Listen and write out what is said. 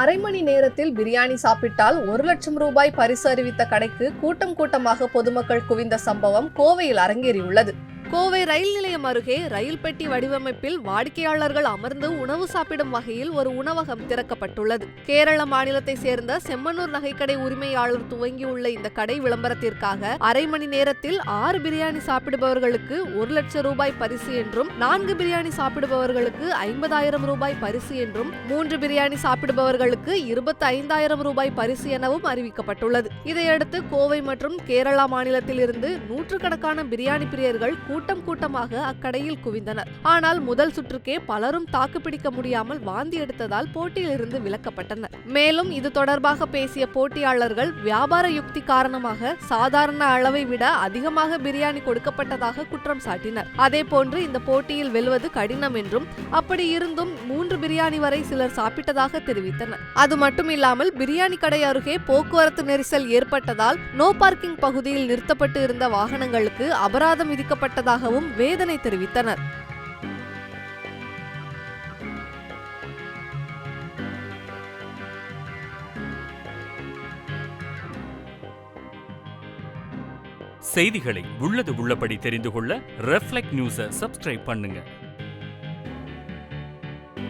அரை மணி நேரத்தில் பிரியாணி சாப்பிட்டால் ஒரு லட்சம் ரூபாய் பரிசு அறிவித்த கடைக்கு கூட்டம் கூட்டமாக பொதுமக்கள் குவிந்த சம்பவம் கோவையில் அரங்கேறியுள்ளது. கோவை ரயில் நிலையம் அருகே ரயில் பெட்டி வடிவமைப்பில் வாடிக்கையாளர்கள் அமர்ந்து உணவு சாப்பிடும் வகையில் ஒரு உணவகம் திறக்கப்பட்டுள்ளது. கேரள மாநிலத்தை சேர்ந்த செம்மனூர் நகைக்கடை உரிமையாளர் துவங்கியுள்ள இந்த கடை விளம்பரத்திற்காக அரை மணி நேரத்தில் ஆறு பிரியாணி சாப்பிடுபவர்களுக்கு ஒரு லட்சம் ரூபாய் பரிசு என்றும் நான்கு பிரியாணி சாப்பிடுபவர்களுக்கு ஐம்பதாயிரம் ரூபாய் பரிசு என்றும் மூன்று பிரியாணி சாப்பிடுபவர்களுக்கு இருபத்தி ஐந்தாயிரம் ரூபாய் பரிசு எனவும் அறிவிக்கப்பட்டுள்ளது. இதையடுத்து கோவை மற்றும் கேரளா மாநிலத்திலிருந்து நூற்றுக்கணக்கான பிரியாணி பிரியர்கள் கூட்டம் கூட்டமாக அக்கடையில் குவிந்தனர். ஆனால் முதல் சுற்றுக்கே பலரும் தாக்குப்பிடிக்க முடியாமல் வாந்தி எடுத்ததால் போட்டியிலிருந்து விலக்கப்பட்டனர். மேலும் இது தொடர்பாக பேசிய போட்டியாளர்கள் வியாபார யுக்தி காரணமாக சாதாரண அளவை விட அதிகமாக பிரியாணி கொடுக்கப்பட்டதாக குற்றம் சாட்டினர். அதேபோன்று இந்த போட்டியில் வெல்வது கடினம் என்றும் அப்படி இருந்தும் மூன்று பிரியாணி வரை சிலர் சாப்பிட்டதாக தெரிவித்தனர். அது மட்டுமில்லாமல் பிரியாணி கடை அருகே போக்குவரத்து நெரிசல் ஏற்பட்டதால் நோ பார்க்கிங் பகுதியில் நிறுத்தப்பட்டு இருந்த வாகனங்களுக்கு அபராதம் விதிக்கப்பட்டதாகவும் வேதனை தெரிவித்தனர். செய்திகளை உள்ளது உள்ளபடி தெரிந்து கொள்ள ரெஃப்ளெக்ட் நியூஸை சப்ஸ்கிரைப் பண்ணுங்க.